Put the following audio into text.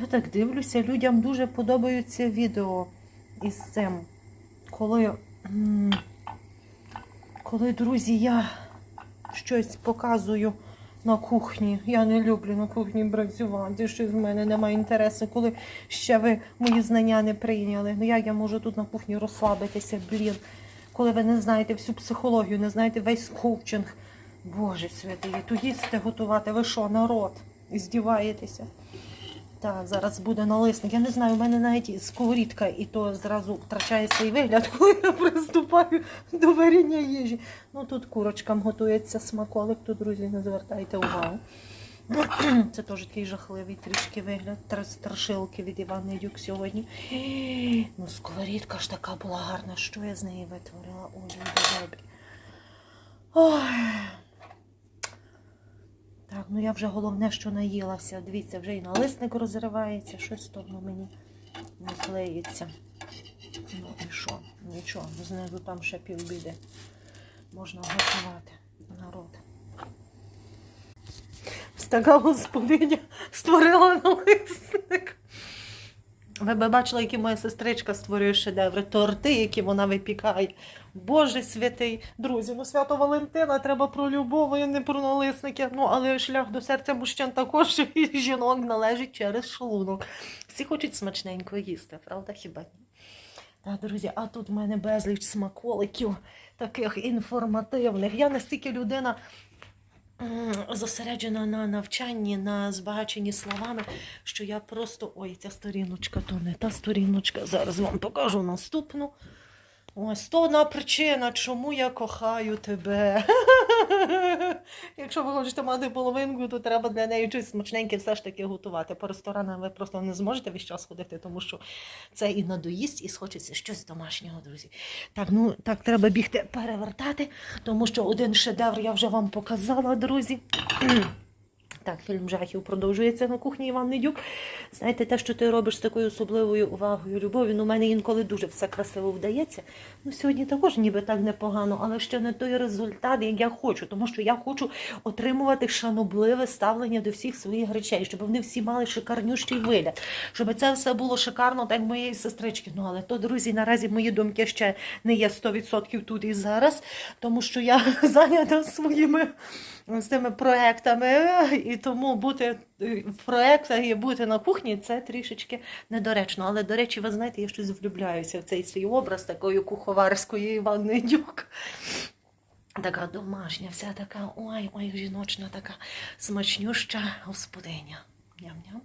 Я так дивлюся, людям дуже подобаються відео із цим. Коли, коли друзі, я щось показую на кухні. Я не люблю на кухні працювати, щось в мене немає інтересу, коли ще ви мої знання не прийняли. Ну як я можу тут на кухні розслабитися, блін, коли ви не знаєте всю психологію, не знаєте весь коучинг. Боже святий, тут їсти готувати. Ви що, народ? і Здіваєтеся? Так, зараз буде налисник. Я не знаю, у мене навіть сковорідка, і то зразу втрачає свій вигляд, коли я приступаю до варіння їжі. Ну тут курочкам готується смаколик, то, друзі, не звертайте увагу. Це теж такий жахливий трішки вигляд. Тр- Страшилки від Івана Дюк сьогодні. Ну, сковорідка ж така була гарна, що я з неї витворила. Ой, люди добрі. Ой. Так, ну я вже головне, що наїлася. Дивіться, вже і налисник розривається, щось того мені не клеїться. Ну і що? Нічого, знизу там ще півбіди. Можна готувати народ. Така господиня створила налисник. Ви б бачили, які моя сестричка створює шедеври, торти, які вона випікає. Боже святий, друзі, ну свято Валентина треба про любов, а не про налисники. Ну, але шлях до серця мужчин також і жінок належить через шлунок. Всі хочуть смачненько їсти, правда, хіба ні? Так, друзі, а тут в мене безліч смаколиків, таких інформативних. Я настільки людина зосереджена на навчанні, на збагаченні словами, що я просто. Ой, ця сторіночка, то не та сторіночка. Зараз вам покажу наступну. Ось то одна причина, чому я кохаю тебе. Якщо ви хочете мати половинку, то треба для неї щось смачненьке все ж таки готувати. По ресторанам ви просто не зможете весь час ходити, тому що це і надоїсть, і схочеться щось домашнього, друзі. Так, ну так треба бігти перевертати, тому що один шедевр я вже вам показала, друзі. Так, фільм жахів продовжується на кухні Іван Недюк. Знаєте, те, що ти робиш з такою особливою увагою, любов'ю, ну, у мене інколи дуже все красиво вдається. Ну, сьогодні також ніби так непогано, але ще не той результат, як я хочу, тому що я хочу отримувати шанобливе ставлення до всіх своїх речей, щоб вони всі мали шикарнющий вигляд, щоб це все було шикарно, так моєї сестрички. Ну, але то, друзі, наразі мої думки ще не є 100% тут і зараз, тому що я зайнята своїми з цими проектами, і тому бути е, в проектах і бути на кухні це трішечки недоречно. Але, до речі, ви знаєте, я щось влюбляюся в цей свій образ такої куховарської Івани Дюк. Така домашня, вся така, ой, ой, жіночна, така смачнюща господиня. Ням-ням.